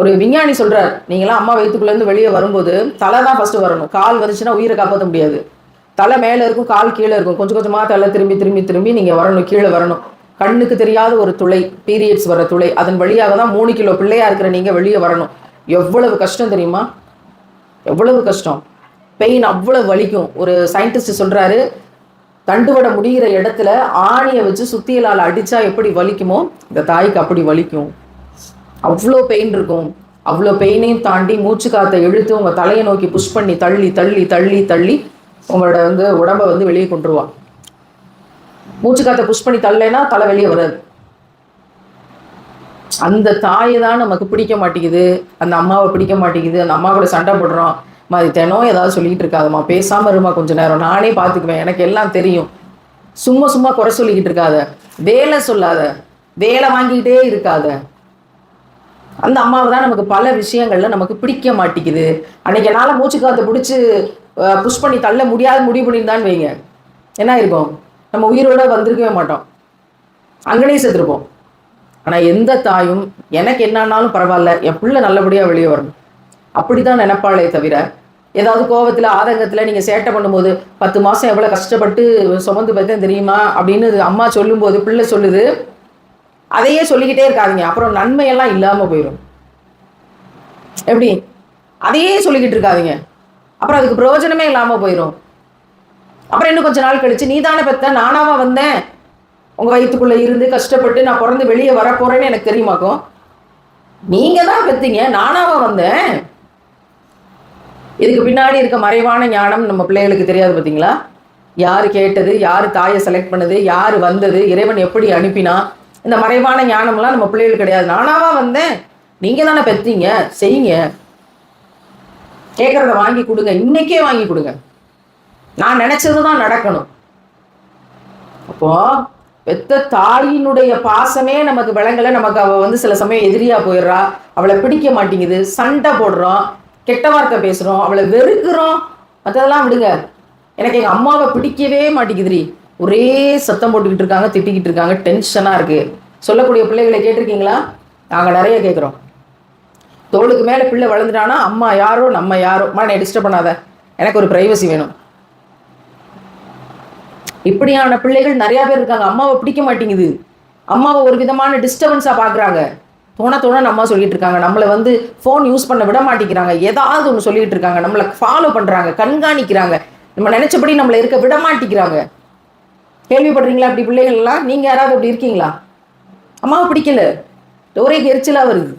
ஒரு விஞ்ஞானி சொல்கிறார் நீங்களாம் அம்மா வயிற்றுக்குள்ளேருந்து வெளியே வரும்போது தலை தான் ஃபஸ்ட்டு வரணும். கால் வந்துச்சுன்னா உயிரை காப்பாற்ற முடியாது. தலை மேலே இருக்கும் கால் கீழே இருக்கும். கொஞ்சம் கொஞ்சமாக தலை திரும்பி திரும்பி திரும்பி நீங்கள் வரணும் கீழே வரணும். கண்ணுக்கு தெரியாத ஒரு துளை பீரியட்ஸ் வர துளை. அதன் வழியாக தான் மூணு கிலோ பிள்ளையாக இருக்கிற நீங்கள் வெளியே வரணும். எவ்வளவு கஷ்டம் தெரியுமா? எவ்வளவு கஷ்டம். பெயின் அவ்வளவு வலிக்கும். ஒரு சயின்டிஸ்ட் சொல்கிறாரு தண்டுவட முடிகிற இடத்துல ஆணியை வச்சு சுத்தியலால் அடித்தா எப்படி வலிக்குமோ இந்த தாய்க்கு அப்படி வலிக்கும். அவ்வளோ பெயின் இருக்கும். அவ்வளோ பெயினையும் தாண்டி மூச்சு காற்றை இழுத்து உங்கள் தலையை நோக்கி புஷ் பண்ணி தள்ளி தள்ளி தள்ளி தள்ளி உங்களோட வந்து உடம்பை வந்து வெளியே கொண்டுருவான் மூச்சு காற்றை புஷ் பண்ணி தள்ளலைன்னா தலை வெளியே வராது. அந்த தாயை தான் நமக்கு பிடிக்க மாட்டேங்குது. அந்த அம்மாவை பிடிக்க மாட்டேங்குது. அந்த அம்மா கூட சண்டை போடுறோம். மாதிரி தினம் ஏதாவது சொல்லிக்கிட்டு இருக்காதம்மா. பேசாமல் இருமா கொஞ்சம் நேரம். நானே பார்த்துக்குவேன். எனக்கு எல்லாம் தெரியும். சும்மா சும்மா குறை சொல்லிக்கிட்டு இருக்காத. வேலை சொல்லாத. வேலை வாங்கிக்கிட்டே இருக்காத. அந்த அம்மாவை தான் நமக்கு பல விஷயங்கள்ல நமக்கு பிடிக்க மாட்டேங்குது. அன்னைக்கு என்னால் மூச்சு காற்று பிடிச்சி புஷ் பண்ணி தள்ள முடியாத முடிவு பண்ணியிருந்தான்னு வைங்க. என்ன இருக்கும் நம்ம உயிரோட வந்திருக்கவே மாட்டோம். அங்கனே செத்துருப்போம். ஆனால் எந்த தாயும் எனக்கு என்னன்னாலும் பரவாயில்ல என் பிள்ளை நல்லபடியாக வெளியே வரணும். அப்படி தான் நினைப்பாளே தவிர ஏதாவது கோவத்தில் ஆதங்கத்தில் நீங்கள் சேட்டை பண்ணும்போது பத்து மாதம் எவ்வளோ கஷ்டப்பட்டு சுமந்து பார்த்தேன் தெரியுமா? அப்படின்னு அம்மா சொல்லும்போது பிள்ளை சொல்லுது அதையே சொல்லிக்கிட்டே இருக்காதீங்க. அப்புறம் நன்மையெல்லாம் இல்லாமல் போயிடும் எப்படி? அதையே சொல்லிக்கிட்டு இருக்காதிங்க. அப்புறம் அதுக்கு பிரயோஜனமே இல்லாமல் போயிடும் அப்புறம் இன்னும் கொஞ்ச நாள் கழிச்சு நீ தானே பெத்த நானாவா வந்தேன். உங்கள் வயிற்றுக்குள்ளே இருந்து கஷ்டப்பட்டு நான் பிறந்து வெளியே வரப்போகிறேன்னு எனக்கு தெரியுமாக்கும் நீங்கள் தான் பெத்தீங்க நானாவா வந்தேன். இதுக்கு பின்னாடி இருக்க மறைவான ஞானம் நம்ம பிள்ளைகளுக்கு தெரியாது பார்த்தீங்களா யார் கேட்டது யார் தாயை செலக்ட் பண்ணது யார் வந்தது இறைவன் எப்படி அனுப்பினா இந்த மறைவான ஞானம்லாம் நம்ம பிள்ளைகளுக்கு கிடையாது. நானாவா வந்தேன்? நீங்க தானே பெற்றீங்க செய்யுங்க. கேட்குறத வாங்கி கொடுங்க. இன்னைக்கே வாங்கி கொடுங்க. நான் நினைச்சது தான் நடக்கணும். அப்போ பெத்த தாயினுடைய பாசமே நமக்கு விளங்கலை. நமக்கு அவள் வந்து சில சமயம் எதிரியா போயிடுறா. அவளை பிடிக்க மாட்டேங்குது. சண்டை போடுறோம். கெட்ட வார்த்தை பேசுறோம். அவளை வெறுக்கிறோம். மற்றதெல்லாம் விடுங்க. எனக்கு எங்கள் அம்மாவை பிடிக்கவே மாட்டேங்குதுரி ஒரே சத்தம் போட்டுக்கிட்டு இருக்காங்க திட்டிக்கிட்டு இருக்காங்க டென்ஷனாக இருக்கு. சொல்லக்கூடிய பிள்ளைகளை கேட்டிருக்கீங்களா? நாங்கள் நிறைய கேட்குறோம் தோளுக்கு மேலே பிள்ளை வளர்ந்துட்டானா அம்மா யாரோ நம்ம யாரோ. அம்மா என்னை டிஸ்டர்ப் பண்ணாத. எனக்கு ஒரு ப்ரைவசி வேணும். இப்படியான பிள்ளைகள் நிறைய பேர் இருக்காங்க. அம்மாவை பிடிக்க மாட்டேங்குது. அம்மாவை ஒரு விதமான டிஸ்டர்பன்ஸாக பார்க்குறாங்க தோண தோண நம்ம சொல்லிட்டு இருக்காங்க. நம்மளை வந்து ஃபோன் யூஸ் பண்ண விட மாட்டேங்கிறாங்க. ஏதாவது ஒன்று சொல்லிட்டு இருக்காங்க. நம்மளை ஃபாலோ பண்ணுறாங்க கண்காணிக்கிறாங்க. நம்ம நினச்சபடி நம்மளை இருக்க விட மாட்டேங்கிறாங்க. கேள்விப்படுறீங்களா அப்படி பிள்ளைகள் எல்லாம் நீங்கள் யாராவது அப்படி இருக்கீங்களா? அம்மாவை பிடிக்கல. ஒரே எரிச்சலாக வருது.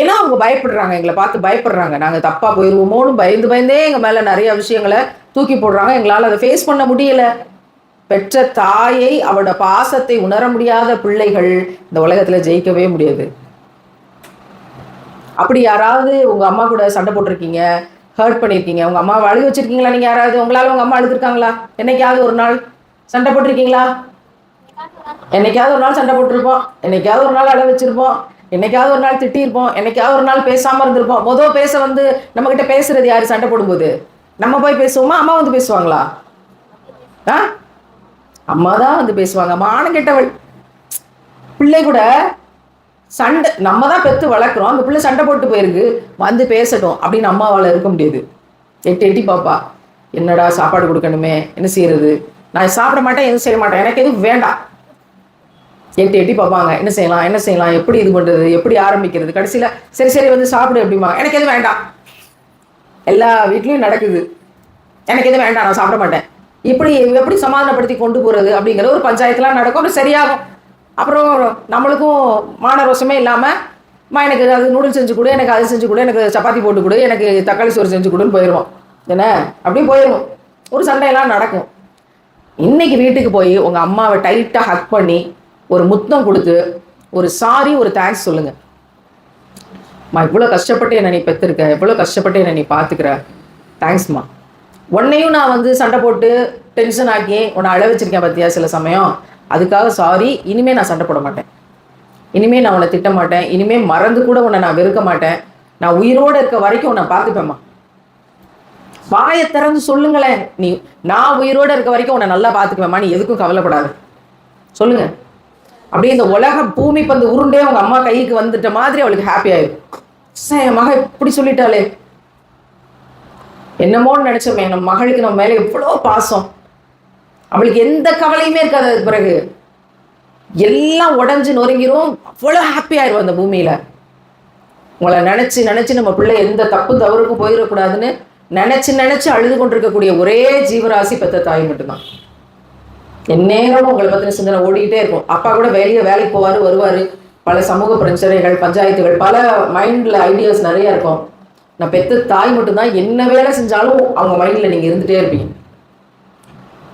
ஏன்னா அவங்க பயப்படுறாங்க எங்களை பார்த்து பயப்படுறாங்க. நாங்கள் தப்பாக போயிடுவோமோன்னு பயந்து பயந்தே எங்கள் மேலே நிறைய விஷயங்களை தூக்கி போடுறாங்க. எங்களால் அதை ஃபேஸ் பண்ண முடியலை. பெற்ற தாயை அவளோட பாசத்தை உணர முடியாத பிள்ளைகள் இந்த உலகத்தில் ஜெயிக்கவே முடியாது. அப்படி யாராவது உங்கள் அம்மா கூட சண்டை போட்டிருக்கீங்க? ஹர்ட் பண்ணியிருக்கீங்க உங்கள் அம்மாவை அழுக வச்சிருக்கீங்களா? நீங்கள் யாராவது? உங்களால் உங்கள் அம்மா அழுதுருக்காங்களா? என்னைக்காவது ஒரு நாள் சண்டை போட்டிருக்கீங்களா? என்னைக்காவது ஒரு நாள் சண்டை போட்டிருப்போம். என்னைக்காவது ஒரு நாள் அழ வச்சிருப்போம். என்னைக்காவது ஒரு நாள் திட்டியிருப்போம். என்னைக்காவது ஒரு நாள் பேசாம இருந்திருப்போம். மொதல் பேச வந்து நம்ம கிட்ட பேசுறது யாரு? சண்டை போடும்போது. நம்ம போய் பேசுவோமா? அம்மா வந்து பேசுவாங்களா? ஆ? அம்மா தான் வந்து பேசுவாங்க. மானம் கெட்டவள். பிள்ளை கூட சண்டை நம்ம தான் பெற்று வளர்க்குறோம். அந்த பிள்ளை சண்டை போட்டு போயிருக்கு. வந்து பேசட்டும் அப்படின்னு அம்மாவால் இருக்க முடியாது. எட்டி எட்டி பாப்பா என்னடா சாப்பாடு கொடுக்கணுமே? என்ன செய்யறது? நான் சாப்பிட மாட்டேன் எதுவும் செய்ய மாட்டேன். எனக்கு எதுவும் வேண்டாம். எட்டி எட்டி பார்ப்பாங்க என்ன செய்யலாம் என்ன செய்யலாம்? எப்படி இது பண்ணுறது எப்படி ஆரம்பிக்கிறது? கடைசியில் சரி சரி வந்து சாப்பிடு அப்படிம்பாங்க. எனக்கு எதுவும் வேண்டாம். எல்லா வீட்லேயும் நடக்குது. எனக்கு எதுவும் வேண்டாம். நான் சாப்பிட மாட்டேன். இப்படி எப்படி சமாதானப்படுத்தி கொண்டு போகிறது அப்படிங்கிற ஒரு பஞ்சாயத்துலாம் நடக்கும். அப்புறம் சரியாகும். அப்புறம் நம்மளுக்கும் மான ரோசமே இல்லாமல் அம்மா எனக்கு அது நூடுல்ஸ் செஞ்சு கொடு எனக்கு அது செஞ்சு கொடு எனக்கு சப்பாத்தி போட்டு கொடு எனக்கு தக்காளி சோறு செஞ்சு கொடுன்னு போயிடுவோம். என்ன? அப்படியே போயிடுவோம். ஒரு சண்டையெல்லாம் நடக்கும். இன்றைக்கி வீட்டுக்கு போய் உங்கள் அம்மாவை டைட்டாக ஹக் பண்ணி ஒரு முத்தம் கொடுத்து ஒரு சாரி ஒரு தேங்க்ஸ் சொல்லுங்கள் அம்மா இவ்வளோ கஷ்டப்பட்டு என்னை நீ பெற்றிருக்க இவ்வளோ கஷ்டப்பட்டு என்னை நீ பார்த்துக்கிற தேங்க்ஸ்மா உன்னையும் நான் வந்து சண்டை போட்டு டென்ஷன் ஆக்கி உன்னை அழ வச்சிருக்கேன் பார்த்தியா சில சமயம்? அதுக்காக சாரி இனிமே நான் சண்டை போட மாட்டேன். இனிமே நான் உன்னை திட்ட மாட்டேன். இனிமே மறந்து கூட உன்னை நான் வெறுக்க மாட்டேன். நான் உயிரோடு இருக்க வரைக்கும் உன்னை பார்த்துப்பேம்மா. வாயை திறந்து சொல்லுங்களேன். நீ நான் உயிரோடு இருக்க வரைக்கும் உன்னை நல்லா பார்த்துக்குவேம்மா. நீ எதுக்கும் கவலைப்படாது. சொல்லுங்க. அப்படியே இந்த உலக பூமி பந்து உருண்டே அவங்க அம்மா கைக்கு வந்துட்ட மாதிரி அவளுக்கு ஹாப்பி ஆயிடும் சார் என் மகள் இப்படி சொல்லிட்டாளே. என்னமோன்னு நினைச்சோமே நம்ம மகளுக்கு நம்ம மேலே எவ்வளோ பாசம். அவளுக்கு எந்த கவலையுமே இருக்காது அதுக்கு பிறகு. எல்லாம் உடஞ்சு நொறுங்கிரும். அவ்வளோ ஹாப்பி ஆயிடுவோம் அந்த பூமியில். உங்களை நினச்சி நினச்சி நம்ம பிள்ளை எந்த தப்பு தவறுக்கும் போயிடக்கூடாதுன்னு நினச்சி நினச்சி அழுது கொண்டிருக்கக்கூடிய ஒரே ஜீவராசி பெத்த தாய் மட்டும்தான். எந்நேரமும் உங்களை பற்றின சிந்தனை ஓடிக்கிட்டே இருக்கும். அப்பா கூட வெளியே வேலைக்கு போவார் வருவார். பல சமூக பிரச்சனைகள் பஞ்சாயத்துகள் பல மைண்டில் ஐடியாஸ் நிறைய இருக்கும். நான் பெத்த தாய் மட்டும்தான். என்ன வேலை செஞ்சாலும் அவங்க மைண்டில் நீங்கள் இருந்துகிட்டே இருப்பீங்க.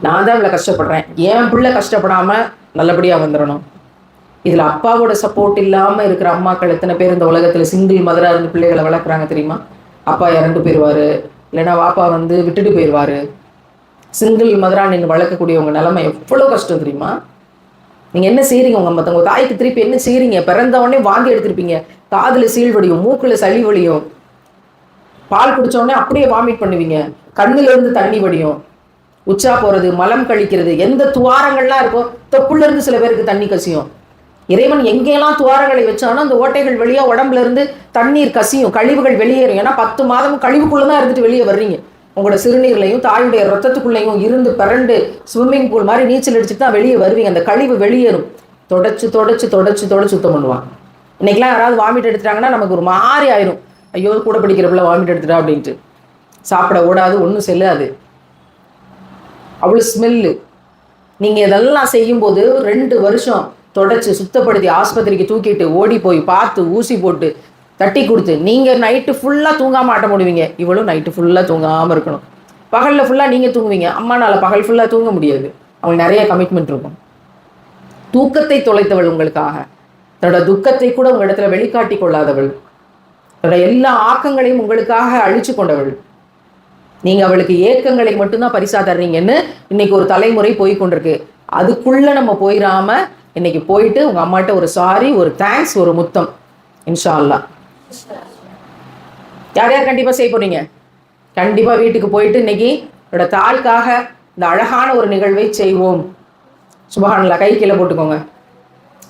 நான் தான் இவ்வளோ கஷ்டப்படுறேன். என் பிள்ளை கஷ்டப்படாமல் நல்லபடியாக வந்துடணும் இதில் அப்பாவோட சப்போர்ட் இல்லாமல் இருக்கிற அம்மாக்கள் எத்தனை பேர் இந்த உலகத்தில் சிங்கிள் மதராக இருந்து பிள்ளைகளை வளர்க்குறாங்க தெரியுமா? அப்பா இறந்து போயிடுவார் இல்லைன்னா வாப்பா வந்து விட்டுட்டு போயிடுவாரு சிங்கிள் மதரா நின்று வளர்க்கக்கூடியவங்க நிலமை எவ்வளோ கஷ்டம் தெரியுமா? நீங்கள் என்ன செய்கிறீங்க உங்கள் மற்றவங்க தாய்க்கு திருப்பி என்ன செய்கிறீங்க பிறந்த உடனே வாந்தி எடுத்திருப்பீங்க. காதில் சீழ் வலியும் மூக்கில் சளி வலியும் பால் குடித்தோடனே அப்படியே வாமிட் பண்ணுவீங்க. கண்ணுலேருந்து தண்ணி வடியும். உச்சா போகிறது மலம் கழிக்கிறது எந்த துவாரங்கள்லாம் இருக்கோ தொப்புள்ள இருந்து சில பேருக்கு தண்ணி கசியும். இறைவன் எங்கெல்லாம் துவாரங்களை வச்சானோ அந்த ஓட்டைகள் வழியா உடம்புல இருந்து தண்ணீர் கசியும் கழிவுகள் வெளியேறும். ஏன்னா பத்து மாதம் கழிவுக்குள்ளே தான் இருந்துட்டு வெளியே வர்றீங்க. உங்களோட சிறுநீர்லையும் தாயுடைய ரத்தத்துக்குள்ளேயும் இருந்து பிறண்டு ஸ்விம்மிங் பூல் மாதிரி நீச்சல் அடிச்சுட்டு தான் வெளியே வருவீங்க. அந்த கழிவு வெளியேறும். தொடச்சு தொடச்சு தொடச்சு தொடச்சு சுத்தம் பண்ணுவான். இன்னைக்கெல்லாம் யாராவது வாமிட் எடுத்துட்டாங்கன்னா நமக்கு ஒரு மாதிரி ஆயிரும். ஐயோ கூட படிக்கிற பிள்ளை வாமிட் எடுத்துட்டா அப்படின்ட்டு. சாப்பிட ஓடாது ஒன்றும் செல்லாது. அவ்வளோ ஸ்மெல்லு நீங்கள் இதெல்லாம் செய்யும்போது ரெண்டு வருஷம் தொடச்சி சுத்தப்படுத்தி ஆஸ்பத்திரிக்கு தூக்கிட்டு ஓடி போய் பார்த்து ஊசி போட்டு தட்டி கொடுத்து நீங்கள் நைட்டு ஃபுல்லாக தூங்காமல் ஆட்ட முடிவீங்க இவளும் நைட்டு ஃபுல்லாக தூங்காமல் இருக்கணும். பகலில் ஃபுல்லாக நீங்கள் தூங்குவீங்க. அம்மானால் பகல் ஃபுல்லாக தூங்க முடியாது. அவங்களுக்கு நிறைய கமிட்மெண்ட் இருக்கும். தூக்கத்தை தொலைத்தவள் உங்களுக்காக. தன்னோட துக்கத்தை கூட உங்கள் இடத்துல வெளிக்காட்டி கொள்ளாதவள். தன்னோட எல்லா ஆக்கங்களையும் உங்களுக்காக அழிச்சு கொண்டவள். நீங்க அவளுக்கு ஏக்கங்களை மட்டும்தான் பரிசா தர்றீங்கன்னு இன்னைக்கு ஒரு தலைமுறை போய் கொண்டிருக்கு அதுக்குள்ள நம்ம போயிடாம இன்னைக்கு போயிட்டு உங்க அம்மாட்ட ஒரு சாரி ஒரு தேங்க்ஸ் ஒரு முத்தம். இன்ஷா அல்லாஹ் யார் யார் கண்டிப்பா செய்ய போறீங்க? கண்டிப்பா வீட்டுக்கு போயிட்டு இன்னைக்கு என்னோட தாய்க்காக இந்த அழகான ஒரு நிகழ்வை செய்வோம். சுபஹானல்லா கை கீழே போட்டுக்கோங்க.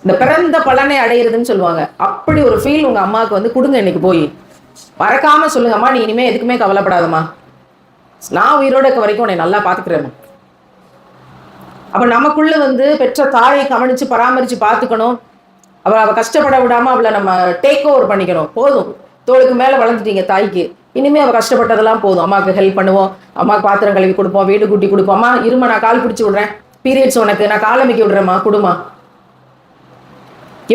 இந்த பிறந்த பலனை அடையிறதுன்னு சொல்லுவாங்க. அப்படி ஒரு ஃபீல் உங்க அம்மாவுக்கு வந்து கொடுங்க இன்னைக்கு போய். மறக்காம சொல்லுங்கம்மா நீ இனிமே எதுக்குமே கவலைப்படாதம்மா. நான் உயிரோட இருக்க வரைக்கும் உன்னை நல்லா பார்த்துக்கிறேன் அப்போ நமக்குள்ள வந்து பெற்ற தாயை கவனிச்சு பராமரிச்சு பார்த்துக்கணும். அவ அவ கஷ்டப்பட விடாம அவளை நம்ம டேக் ஓவர் பண்ணிக்கணும் போதும். தோளுக்கு மேல வளர்ந்துட்டீங்க தாய்க்கு. இனிமேல் அவள் கஷ்டப்பட்டதெல்லாம் போதும். அம்மாவுக்கு ஹெல்ப் பண்ணுவோம். அம்மாவுக்கு பாத்திரம் கழுவி கொடுப்போம். வீடு கூட்டி கொடுப்போம். அம்மா இருமா நான் கால் பிடிச்சி விடுறேன். பீரியட்ஸ் உனக்கு. நான் காலமைக்கி விடுறேம்மா. குடுமா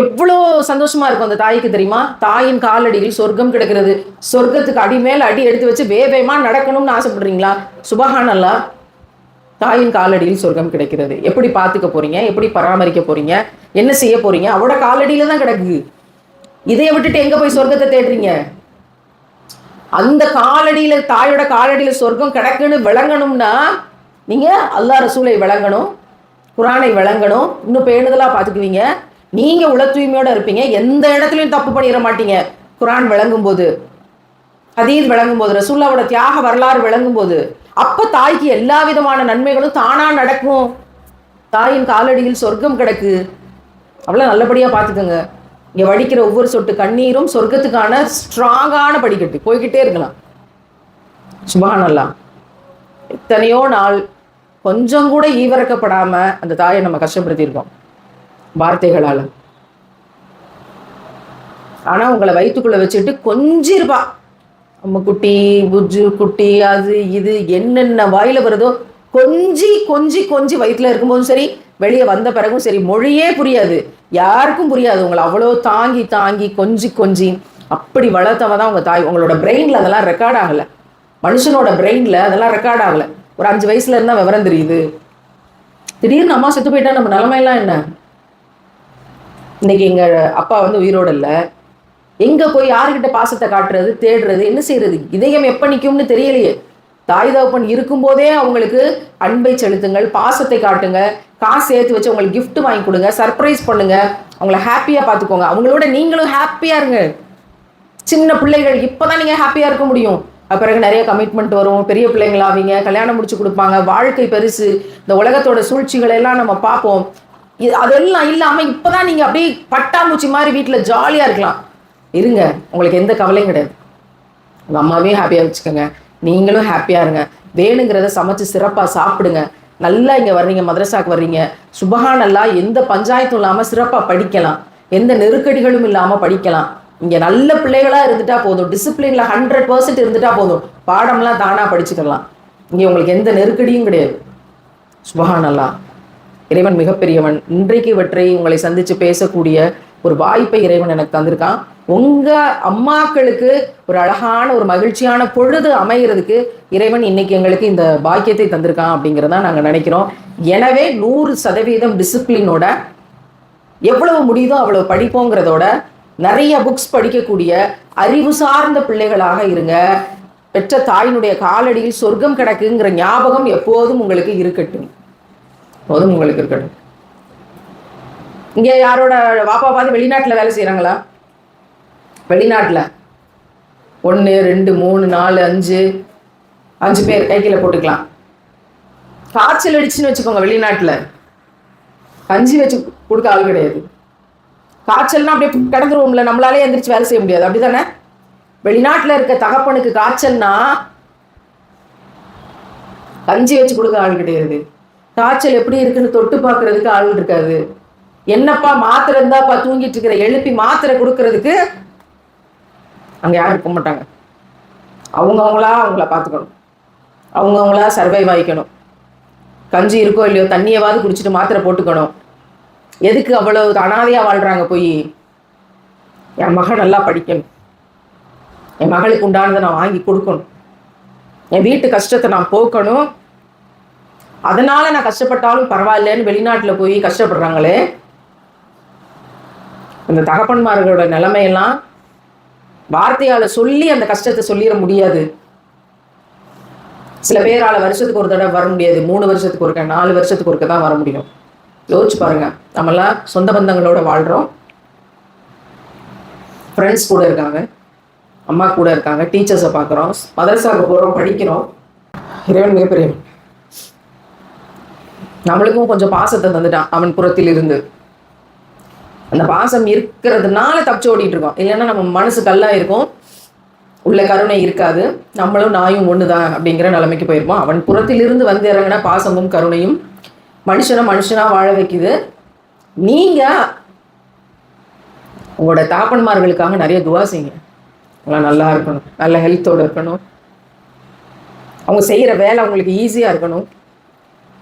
எவ்வளோ சந்தோஷமா இருக்கும் அந்த தாய்க்கு தெரியுமா? தாயின் காலடியில் சொர்க்கம் கிடக்கிறது. சொர்க்கத்துக்கு அடி மேல் அடி எடுத்து வச்சு வேவேமா நடக்கணும்னு ஆசைப்படுறீங்களா? சுபஹானல்லா தாயின் காலடியில் சொர்க்கம் கிடைக்கிறது. எப்படி பார்த்துக்க போறீங்க? எப்படி பராமரிக்க போறீங்க? என்ன செய்ய போறீங்க? அவட காலடியில தான் கிடக்குது இதைய விட்டுட்டு எங்க போய் சொர்க்கத்தை தேடுறீங்க? அந்த காலடியில தாயோட காலடியில சொர்க்கம் கிடக்குன்னு விளங்கணும்னா நீங்க அல்லாஹ் ரசூலை விளங்கணும் குரானை விளங்கணும் இன்னும் பேணுதலா பார்த்துக்குவீங்க. நீங்க உள தூய்மையோட இருப்பீங்க. எந்த இடத்துலயும் தப்பு பண்ணிட மாட்டீங்க. குரான் விளங்கும் போது அதீத் விளங்கும் போது ரசூல்லாவோட தியாக வரலாறு விளங்கும் போது அப்ப தாய்க்கு எல்லா விதமான நன்மைகளும் தானா நடக்கும். தாயின் காலடியில் சொர்க்கம் கிடக்கு. அவ்வளோ நல்லபடியா பார்த்துக்கோங்க. இங்க வடிக்கிற ஒவ்வொரு சொட்டு கண்ணீரும் சொர்க்கத்துக்கான ஸ்ட்ராங்கான படிக்கட்டு. போய்கிட்டே இருக்கலாம். சுபகானல்லாம் எத்தனையோ நாள் கொஞ்சம் கூட ஈவரக்கப்படாம அந்த தாயை நம்ம கஷ்டப்படுத்தியிருக்கோம். வார்த்தைகளால். ஆனால் உங்களை வயிற்றுக்குள்ளே வச்சுட்டு கொஞ்சிருப்பா. அம்மா குட்டி புஜ்ஜு குட்டி அது இது என்னென்ன வாயில் வருதோ கொஞ்சி கொஞ்சி கொஞ்சி வயிற்றில் இருக்கும்போதும் சரி வெளியே வந்த பிறகும் சரி மொழியே புரியாது. யாருக்கும் புரியாது. உங்களை அவ்வளோ தாங்கி தாங்கி கொஞ்சி கொஞ்சி. அப்படி வளர்த்தவ தான் உங்கள் தாய். உங்களோட பிரெயினில் அதெல்லாம் ரெக்கார்ட் ஆகலை. மனுஷனோட பிரெயினில் அதெல்லாம் ரெக்கார்ட் ஆகலை. ஒரு அஞ்சு வயசுல இருந்தால் விவரம் தெரியுது. திடீர்னு அம்மா செத்து போயிட்டா நம்ம நிலமையெல்லாம் என்ன? இன்னைக்கு எங்கள் அப்பா வந்து உயிரோட இல்லை. எங்கே போய் யாருக்கிட்ட பாசத்தை காட்டுறது தேடுறது என்ன செய்யறது? இதயம் எப்போ நிற்கும்னு தெரியலையே. தாய் தகப்பன் இருக்கும்போதே அவங்களுக்கு அன்பை செலுத்துங்கள் பாசத்தை காட்டுங்க காசு சேர்த்து வச்சு அவங்களுக்கு கிஃப்ட் வாங்கி கொடுங்க சர்ப்ரைஸ் பண்ணுங்க அவங்கள ஹாப்பியாக பார்த்துக்கோங்க. அவங்களோட நீங்களும் ஹாப்பியாக இருங்க. சின்ன பிள்ளைகள் இப்போதான் நீங்கள் ஹாப்பியாக இருக்க முடியும். பிறகு நிறைய கமிட்மெண்ட் வரும். பெரிய பிள்ளைங்களாவீங்க கல்யாணம் முடிச்சு கொடுப்பாங்க வாழ்க்கை பெருசு. இந்த உலகத்தோட சூழ்ச்சிகளை எல்லாம் நம்ம பார்ப்போம். அதெல்லாம் இல்லாமல் இப்போ தான் நீங்கள் அப்படியே பட்டாம்பூச்சி மாதிரி வீட்டில் ஜாலியாக இருக்கலாம். இருங்க உங்களுக்கு எந்த கவலையும் கிடையாது. உங்கள் அம்மாவையும் ஹாப்பியாக வச்சுக்கோங்க. நீங்களும் ஹாப்பியாக இருங்க. வேணுங்கிறத சமைச்சு சிறப்பாக சாப்பிடுங்க. நல்லா இங்கே வர்றீங்க மதரசாக்கு வர்றீங்க. சுபஹா நல்லா எந்த பஞ்சாயத்தும் இல்லாமல் சிறப்பாக படிக்கலாம். எந்த நெருக்கடிகளும் இல்லாமல் படிக்கலாம். இங்கே நல்ல பிள்ளைகளாக இருந்துட்டா போதும். டிசிப்ளினில் ஹண்ட்ரட் பர்சன்ட் இருந்துட்டா போதும். பாடம்லாம் தானாக படிச்சுக்கலாம். இங்கே உங்களுக்கு எந்த நெருக்கடியும் கிடையாது. சுபகானல்லா இறைவன் மிகப்பெரியவன். இன்றைக்கு இவற்றை உங்களை சந்தித்து பேசக்கூடிய ஒரு வாய்ப்பை இறைவன் எனக்கு தந்திருக்கான் உங்க அம்மாக்களுக்கு ஒரு அழகான ஒரு மகிழ்ச்சியான பொழுது அமைகிறதுக்கு இறைவன் இன்னைக்கு எங்களுக்கு இந்த பாக்கியத்தை தந்திருக்கான் அப்படிங்கிறதா நாங்கள் நினைக்கிறோம். எனவே நூறு சதவீதம் டிசிப்ளினோட எவ்வளவு முடியுதோ அவ்வளவு படிப்போங்கிறதோட நிறைய புக்ஸ் படிக்கக்கூடிய அறிவு சார்ந்த பிள்ளைகளாக இருங்க. பெற்ற தாயினுடைய காலடியில் சொர்க்கம் கிடக்குங்கிற ஞாபகம் எப்போதும் உங்களுக்கு இருக்கட்டும். போதும் உங்களுக்கு இருக்கட்டும். இங்கே யாரோட வாப்பா பார்த்து வெளிநாட்டில் வேலை செய்கிறாங்களா வெளிநாட்டில். ஒன்று ரெண்டு மூணு நாலு அஞ்சு அஞ்சு பேர் கைக்கில் போட்டுக்கலாம். காய்ச்சல் அடிச்சுன்னு வச்சுக்கோங்க வெளிநாட்டில். கஞ்சி வச்சு கொடுக்க ஆள் கிடையாது. காய்ச்சல்னா அப்படியே கிடந்துருவோம்ல நம்மளாலே எந்திரிச்சு வேலை செய்ய முடியாது. அப்படிதானே? வெளிநாட்டில் இருக்க தகப்பனுக்கு காய்ச்சல்னா கஞ்சி வச்சு கொடுக்க ஆள் கிடையாது. காய்ச்சல் எப்படி இருக்குன்னு தொட்டு பார்க்கறதுக்கு ஆள் இருக்காது. என்னப்பா மாத்திரை இருந்தாப்பா தூங்கிட்டு இருக்கிற எழுப்பி மாத்திரை கொடுக்கறதுக்கு? அங்கே யாரும் இருக்க மாட்டாங்க. அவங்கவுங்களா அவங்கள பார்த்துக்கணும். அவங்கவுங்களா சர்வைவ் ஆகிக்கணும் கஞ்சி இருக்கோ இல்லையோ தண்ணியவாது குடிச்சிட்டு மாத்திரை போட்டுக்கணும். எதுக்கு அவ்வளவு அனாதையாக வாழ்கிறாங்க போய்? என் மகன் நல்லா படிக்கணும். என் மகளுக்கு உண்டானதை நான் வாங்கி கொடுக்கணும். என் வீட்டு கஷ்டத்தை நான் போக்கணும். அதனால நான் கஷ்டப்பட்டாலும் பரவாயில்லன்னு வெளிநாட்டில் போய் கஷ்டப்படுறாங்களே. அந்த தகப்பன்மார்களோட நிலைமையெல்லாம் வார்த்தையால சொல்லி அந்த கஷ்டத்தை சொல்லிட முடியாது. சில பேரால வருஷத்துக்கு ஒரு தடவை வர முடியாது. மூணு வருஷத்துக்கு ஒருக்க நாலு வருஷத்துக்கு ஒருக்க தான் வர முடியும். யோசிச்சு பாருங்க. நம்மளாம் சொந்த பந்தங்களோட வாழ்கிறோம் ஃப்ரெண்ட்ஸ் கூட இருக்காங்க. அம்மா கூட இருக்காங்க. டீச்சர்ஸை பார்க்குறோம் மதரசாவுக்கு போகிறோம் படிக்கிறோம். இறைவன் மிகப்பெரியவன் நம்மளுக்கும் கொஞ்சம் பாசத்தை தந்துட்டான் அவன் புறத்தில் இருந்து அந்த பாசம் இருக்கிறதுனால தப்பிச்சு ஓடிட்டு இருக்கோம். இல்லைன்னா நம்ம மனசு கல்லா இருக்கும். உள்ள கருணை இருக்காது. நம்மளும் நாயும் ஒண்ணுதான் அப்படிங்கிற நிலைமைக்கு போயிருப்போம். அவன் புறத்திலிருந்து வந்து இறங்கின பாசமும் கருணையும் மனுஷனை மனுஷனா வாழ வைக்குது. நீங்க உங்களோட தாப்பன்மார்களுக்காக நிறைய துவா செய்யுங்க. அவங்களாம் நல்லா இருக்கணும். நல்ல ஹெல்த்தோடு இருக்கணும். அவங்க செய்கிற வேலை அவங்களுக்கு ஈஸியாக இருக்கணும்.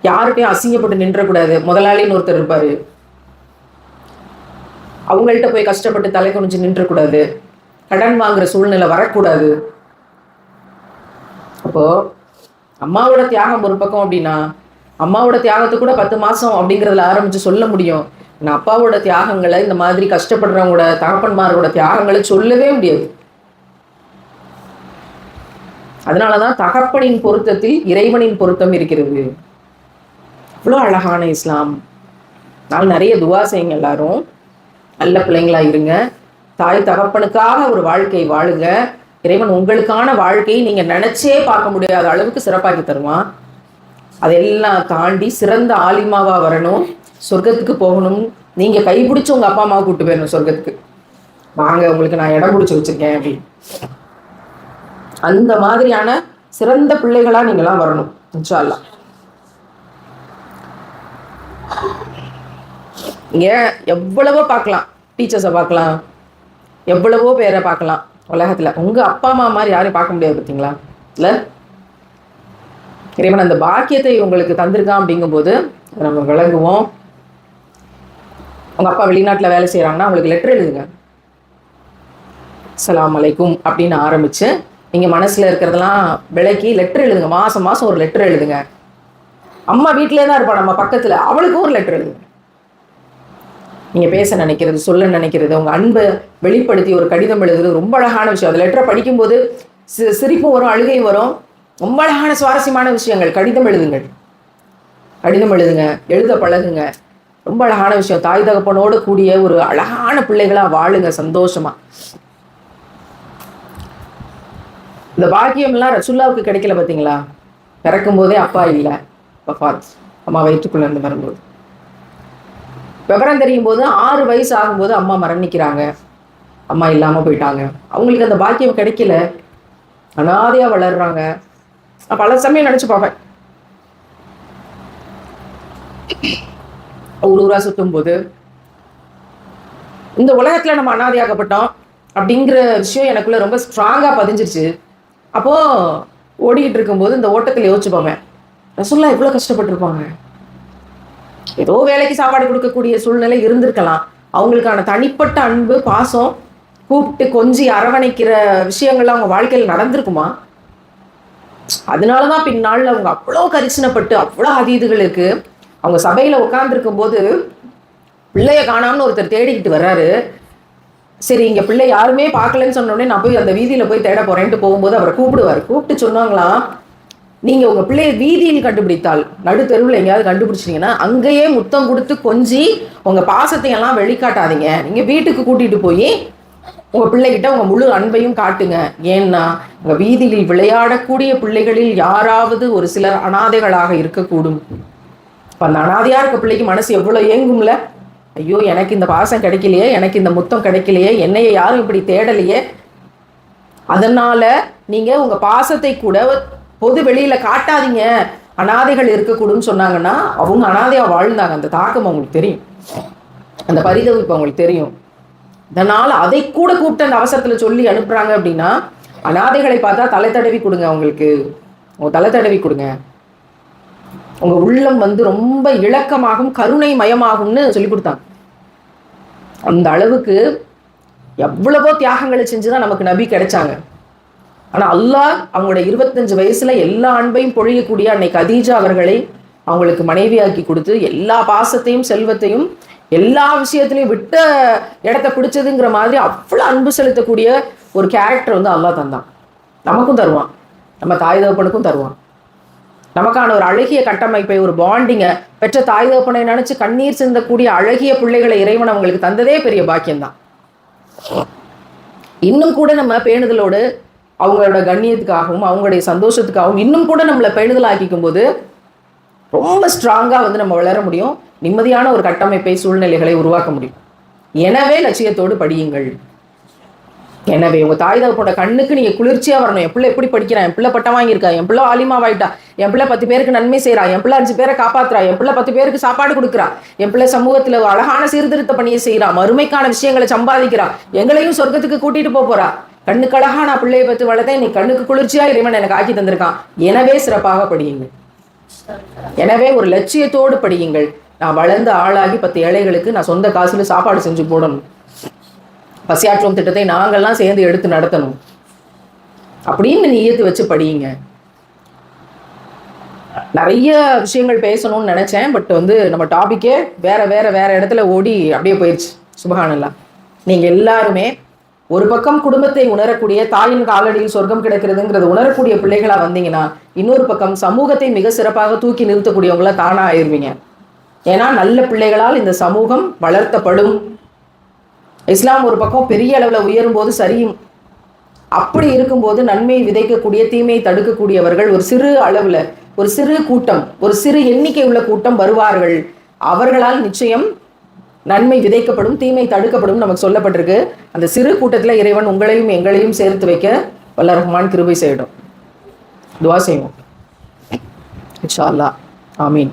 யார்கிட்டயும் அசிங்கப்பட்டு நின்றக்கூடாது. முதலாளின்னு ஒருத்தர் இருப்பார். அவங்கள்ட்ட போய் கஷ்டப்பட்டு தலை குனிஞ்சு நின்றக்கூடாது. கடன் வாங்குற சூழ்நிலை வரக்கூடாது. அப்போ அம்மாவோட தியாகம் ஒரு பக்கம் அப்படின்னா அம்மாவோட தியாகத்தை கூட பத்து மாசம் அப்படிங்கிறதுல ஆரம்பிச்சு சொல்ல முடியும். நான் அப்பாவோட தியாகங்களை இந்த மாதிரி கஷ்டப்படுறவங்களோட தகப்பன்மாரோட தியாகங்களை சொல்லவே முடியாது. அதனாலதான் தகப்பனின் பொருத்தத்தில் இறைவனின் பொருத்தம் இருக்கிறது. அவ்வளோ அழகான இஸ்லாம். நான் நிறைய துவா செய்யுங்க எல்லாரும். நல்ல பிள்ளைங்களா இருங்க. தாய் தகப்பனுக்காக ஒரு வாழ்க்கை வாழுங்க. இறைவன் உங்களுக்கான வாழ்க்கையை நீங்க நினைச்சே பார்க்க முடியாத அளவுக்கு சிறப்பாக்கி தருவான். அதெல்லாம் தாண்டி சிறந்த ஆலிமாவா வரணும். சொர்க்கத்துக்கு போகணும். நீங்க கைப்பிடிச்சு உங்க அப்பா அம்மாவை கூட்டு போயிடணும் சொர்க்கத்துக்கு. வாங்க உங்களுக்கு நான் இடம் பிடிச்சி வச்சிருக்கேன் அப்படின்னு. அந்த மாதிரியான சிறந்த பிள்ளைகளா நீங்களாம் வரணும் இன்ஷால்லாம் ஏன் எவ்வளவோ பார்க்கலாம். டீச்சர்ஸை பார்க்கலாம். எவ்வளவோ பேரை பார்க்கலாம் உலகத்தில். உங்கள் அப்பா அம்மா மாதிரி யாரையும் பார்க்க முடியாது பார்த்தீங்களா? இல்லை? இறைவன் அந்த பாக்கியத்தை உங்களுக்கு தந்திருக்கான் அப்படிங்கும்போது அதை நம்ம விளங்குவோம். உங்கள் அப்பா வெளிநாட்டில் வேலை செய்கிறாங்கன்னா அவங்களுக்கு லெட்டர் எழுதுங்க. சலாம் அலைக்கும் அப்படின்னு ஆரம்பித்து நீங்கள் மனசில் இருக்கிறதெல்லாம் விலைக்கு லெட்டர் எழுதுங்க. மாதம் மாதம் ஒரு லெட்டர் எழுதுங்க. அம்மா வீட்டிலே தான் இருப்பாள் நம்ம பக்கத்தில் அவளுக்கும் ஒரு லெட்டர் எழுதுங்க. நீங்கள் பேச நினைக்கிறது சொல்ல நினைக்கிறது உங்கள் அன்பை வெளிப்படுத்தி ஒரு கடிதம் எழுதுறது ரொம்ப அழகான விஷயம். அந்த லெட்டரை படிக்கும்போது சி- சிரிப்பும் வரும் அழுகையும் வரும். ரொம்ப அழகான சுவாரஸ்யமான விஷயங்கள். கடிதம் எழுதுங்கள். கடிதம் எழுதுங்க. எழுத பழகுங்க. ரொம்ப அழகான விஷயம். தாய் தகப்பனோடு கூடிய ஒரு அழகான பிள்ளைகளாக வாழுங்க சந்தோஷமாக இந்த பாக்கியம்லாம் ரசுல்லாவுக்கு கிடைக்கல பார்த்தீங்களா பிறக்கும் போதே அப்பா இல்லை. அப்பா அம்மா வயிற்றுக்குள்ளே இருந்து வரும்போது. விவரம் தெரியும் போது ஆறு வயசு ஆகும்போது அம்மா மரணிக்கிறாங்க. அம்மா இல்லாமல் போயிட்டாங்க. அவங்களுக்கு அந்த பாக்கியம் கிடைக்கல. அனாதையாக வளர்றாங்க. நான் பல சமயம் நினச்சி பார்ப்பேன். ஊர் ஊராக சுற்றும் போது இந்த உலகத்தில் நம்ம அனாதையாகப்பட்டோம் அப்படிங்கிற விஷயம் எனக்குள்ள ரொம்ப ஸ்ட்ராங்காக பதிஞ்சிருச்சு. அப்போது ஓடிக்கிட்டு இருக்கும்போது இந்த ஓட்டத்தில் யோசிச்சு போவேன் ரசுல்லா எவ்வளோ கஷ்டப்பட்டிருப்பாங்க. ஏதோ வேலைக்கு சாப்பாடு கொடுக்கக்கூடிய சூழ்நிலை இருந்திருக்கலாம். அவங்களுக்கான தனிப்பட்ட அன்பு பாசம் கூப்பிட்டு கொஞ்சி அரவணைக்கிற விஷயங்கள்லாம் அவங்க வாழ்க்கையில் நடந்திருக்குமா? அதனால தான் பின்னாளில் அவங்க அவ்வளோ கரிசனப்பட்டு அவ்வளோ அதீதுகள் இருக்கு. அவங்க சபையில் உட்காந்துருக்கும் போது பிள்ளைய காணாமனு ஒருத்தர் தேடிக்கிட்டு வர்றாரு. சரி இங்கே பிள்ளை யாருமே பார்க்கலன்னு சொன்ன உடனே நான் போய் அந்த வீதியில் போய் தேட போறேன்ட்டு போகும்போது அவரை கூப்பிடுவார். கூப்பிட்டு சொன்னாங்களாம் நீங்கள் உங்கள் பிள்ளையை வீதியில் கண்டுபிடித்தால் நடு தெருவில் எங்கேயாவது கண்டுபிடிச்சிங்கன்னா அங்கேயே முத்தம் கொடுத்து கொஞ்சி உங்கள் பாசத்தை எல்லாம் வெளிக்காட்டாதீங்க. நீங்கள் வீட்டுக்கு கூட்டிகிட்டு போய் உங்கள் பிள்ளைகிட்ட உங்கள் முழு அன்பையும் காட்டுங்க. ஏன்னா உங்கள் வீதியில் விளையாடக்கூடிய பிள்ளைகளில் யாராவது ஒரு சிலர் அனாதைகளாக இருக்கக்கூடும். இப்போ அந்த அனாதையாக இருக்க பிள்ளைக்கு மனசு எவ்வளோ ஏங்கும்ல? ஐயோ எனக்கு இந்த பாசம் கிடைக்கலையே எனக்கு இந்த முத்தம் கிடைக்கலையே என்னைய யாரும் இப்படி தேடலையே? அதனால நீங்க உங்க பாசத்தை கூட பொது வெளியில காட்டாதீங்க. அனாதைகள் இருக்கக்கூடும்னு சொன்னாங்கன்னா அவங்க அனாதையா வாழ்ந்தாங்க. அந்த தாக்கம் அவங்களுக்கு தெரியும். அந்த பரிதவிப்பு அவங்களுக்கு தெரியும். இதனால் அதை கூட கூப்பிட்டு அந்த அவசரத்தில் சொல்லி அனுப்புகிறாங்க அப்படின்னா அனாதைகளை பார்த்தா தலை தடவி கொடுங்க அவங்களுக்கு. உங்கள் தலை தடவி கொடுங்க. உங்கள் உள்ளம் வந்து ரொம்ப இலக்கமாகும் கருணை மயமாகும்னு சொல்லி கொடுத்தாங்க. அந்த அளவுக்கு எவ்வளவோ தியாகங்களை செஞ்சு தான் நமக்கு நபி கிடைச்சாங்க. ஆனால் அல்லாஹ் அவங்களோட இருபத்தஞ்சு வயசுல எல்லா அன்பையும் பொழியக்கூடிய அன்னைக்கு கதீஜா அவர்களை அவங்களுக்கு மனைவியாக்கி கொடுத்து எல்லா பாசத்தையும் செல்வத்தையும் எல்லா விஷயத்துலையும் விட்ட இடத்த பிடிச்சதுங்கிற மாதிரி அவ்வளோ அன்பு செலுத்தக்கூடிய ஒரு கேரக்டர் வந்து அல்லாஹ் தந்தான். நமக்கும் தருவான். நம்ம தாய் தகப்பனுக்கும் தருவான். நமக்கான ஒரு அழகிய கட்டமைப்பை ஒரு பாண்டிங்கை பெற்ற தாய் தகப்பனை நினச்சி கண்ணீர் சிந்தக்கூடிய அழகிய பிள்ளைகளை இறைவன் அவங்களுக்கு தந்ததே பெரிய பாக்கியம்தான். இன்னும் கூட நம்ம பேணுதலோடு அவங்களோட கண்ணியத்துக்காகவும் அவங்களுடைய சந்தோஷத்துக்காகவும் இன்னும் கூட நம்மளை பேணுதலாக்கிக்கும் போது ரொம்ப ஸ்ட்ராங்காக வந்து நம்ம வளர முடியும். நிம்மதியான ஒரு கட்டமைப்பை சூழ்நிலைகளை உருவாக்க முடியும். எனவே லட்சியத்தோடு படியுங்கள். எனவே உங்கள் தாய் தகப்போட கண்ணுக்கு நீங்கள் குளிர்ச்சியாக வரணும். என் பிள்ளை எப்படி படிக்கிறான்? என் பிள்ளை பட்டம் வாங்கியிருக்கா? என் பிள்ளை ஆலிமாவாயிட்டா என் பிள்ளை பத்து பேருக்கு நன்மை செய்கிறா என் பிள்ளை அஞ்சு பேரை காப்பாற்றுறா என் பிள்ளை பத்து பேருக்கு சாப்பாடு கொடுக்குறா? என் பிள்ளை சமூகத்தில் அழகான சீர்திருத்த பணியை செய்கிறா மறுமைக்கான விஷயங்களை சம்பாதிக்கிறா? எங்களையும் சொர்க்கத்துக்கு கூட்டிகிட்டு போகிறா கண்ணுக்கு அழகா நான் பிள்ளையை பத்தி வளர்த்தேன் நீ கண்ணுக்கு குளிர்ச்சியா இறைவன் எனக்கு ஆக்கி தந்திருக்கான். எனவே சிறப்பாக படியுங்கள். எனவே ஒரு லட்சியத்தோடு படியுங்கள். நான் வளர்ந்து ஆளாகி பத்து ஏழைகளுக்கு நான் சொந்த காசுல சாப்பாடு செஞ்சு போடணும். பசியாற்றும் திட்டத்தை நாங்கள்லாம் சேர்ந்து எடுத்து நடத்தணும். அப்படின்னு நீயத்து வச்சு படியுங்க. நிறைய விஷயங்கள் பேசணும்னு நினைச்சேன். பட் வந்து நம்ம டாபிக்கே வேற வேற வேற இடத்துல ஓடி அப்படியே போயிடுச்சு சுபகானல்லாம் நீங்க எல்லாருமே ஒரு பக்கம் குடும்பத்தை உணரக்கூடிய தாயின் காலடியில் சொர்க்கம் கிடைக்கிறதுங்கிறது உணரக்கூடிய பிள்ளைகளா வந்தீங்கன்னா இன்னொரு பக்கம் சமூகத்தை மிக சிறப்பாக தூக்கி நிறுத்தக்கூடியவங்கள தானா ஆயிருவீங்க. ஏன்னா நல்ல பிள்ளைகளால் இந்த சமூகம் வளர்த்தப்படும். இஸ்லாம் ஒரு பக்கம் பெரிய அளவில் உயரும் போது சரியும் அப்படி இருக்கும்போது நன்மையை விதைக்கக்கூடிய தீமையை தடுக்கக்கூடியவர்கள் ஒரு சிறு அளவில் ஒரு சிறு கூட்டம் ஒரு சிறு எண்ணிக்கை உள்ள கூட்டம் வருவார்கள். அவர்களால் நிச்சயம் நன்மை விதைக்கப்படும் தீமை தடுக்கப்படும் நமக்கு சொல்லப்பட்டிருக்கு. அந்த சிறு கூட்டத்தில் இறைவன் உங்களையும் எங்களையும் சேர்த்து வைக்க வல்ல ரஹ்மான் கிருபை செய்யட்டும். துவா செய்வோம். இன்ஷா அல்லாஹ். ஆமீன்.